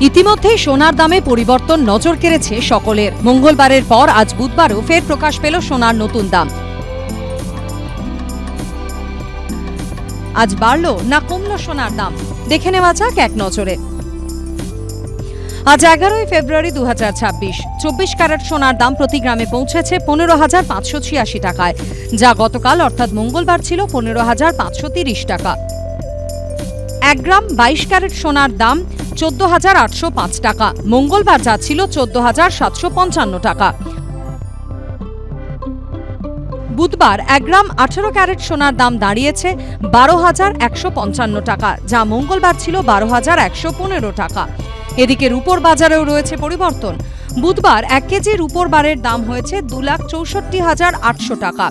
ইতিমধ্যেই সোনার দামে পরিবর্তন নজর কেড়েছে সকলের। মঙ্গলবারের পর আজ বুধবারও ফের প্রকাশ পেল সোনার নতুন দাম। আজ বাড়লো না কমল সোনার দাম। দেখে নেওয়া যাক এক নজরে। আজ এগারোই ফেব্রুয়ারি দু হাজার ছাব্বিশ। চব্বিশ ক্যারেট সোনার দাম প্রতি গ্রামে পৌঁছেছে পনেরো হাজার পাঁচশো ছিয়াশি টাকায়, যা গতকাল অর্থাৎ মঙ্গলবার ছিল পনেরো হাজার পাঁচশো তিরিশ টাকা। এক গ্রাম বাইশ ক্যারেট সোনার দাম চোদ্দ হাজার আটশো পাঁচ টাকা। মঙ্গলবার যা ছিল চোদ্দ হাজার সাতশো পঞ্চান্ন টাকা। বুধবার এক গ্রাম আঠেরো ক্যারেট সোনার দাম দাঁড়িয়েছে বারো হাজার একশো পঞ্চান্ন টাকা, যা মঙ্গলবার ছিল বারো হাজার একশো পনেরো টাকা। এদিকে রূপোর বাজারেও রয়েছে পরিবর্তন। বুধবার এক কেজি রূপোর বারের দাম হয়েছে দু লাখ চৌষট্টি হাজার আটশো টাকা।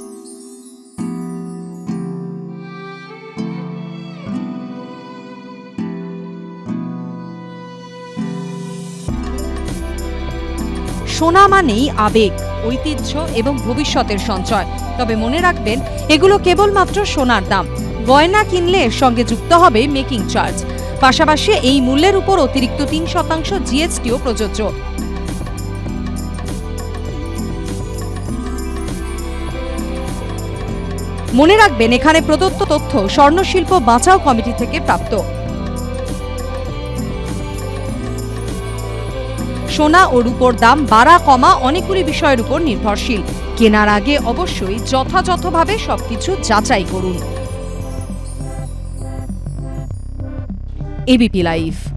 সোনা মানেই আবেগ, ঐতিহ্য এবং ভবিষ্যতের সঞ্চয়। তবে মনে রাখবেন, এগুলো কেবলমাত্র সোনার দাম। গয়না কিনলে এর সঙ্গে যুক্ত হবে মেকিং চার্জ। পাশাপাশি এই মূল্যের উপর অতিরিক্ত তিন শতাংশ জিএসটিও প্রযোজ্য। মনে রাখবেন, এখানে প্রদত্ত তথ্য স্বর্ণশিল্প বাঁচাও কমিটি থেকে প্রাপ্ত। সোনা ও রূপোর দাম বাড়া, কমা অনেকগুলি বিষয়ের উপর নির্ভরশীল। কেনার আগে অবশ্যই যথাযথভাবে সবকিছু যাচাই করুন। ABP live.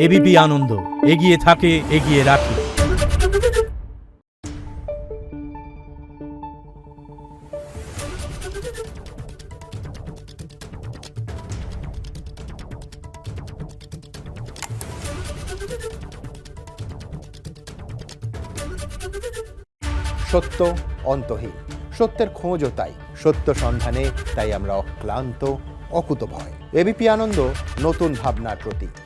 এবিপি আনন্দ, এগিয়ে থাকে, এগিয়ে রাখে। সত্য অন্তহীন। সত্যের খোঁজও তাই। সত্য সন্ধানে তাই আমরা অক্লান্ত, অকুতভয়। এবিপি আনন্দ, নতুন ভাবনার প্রতীক।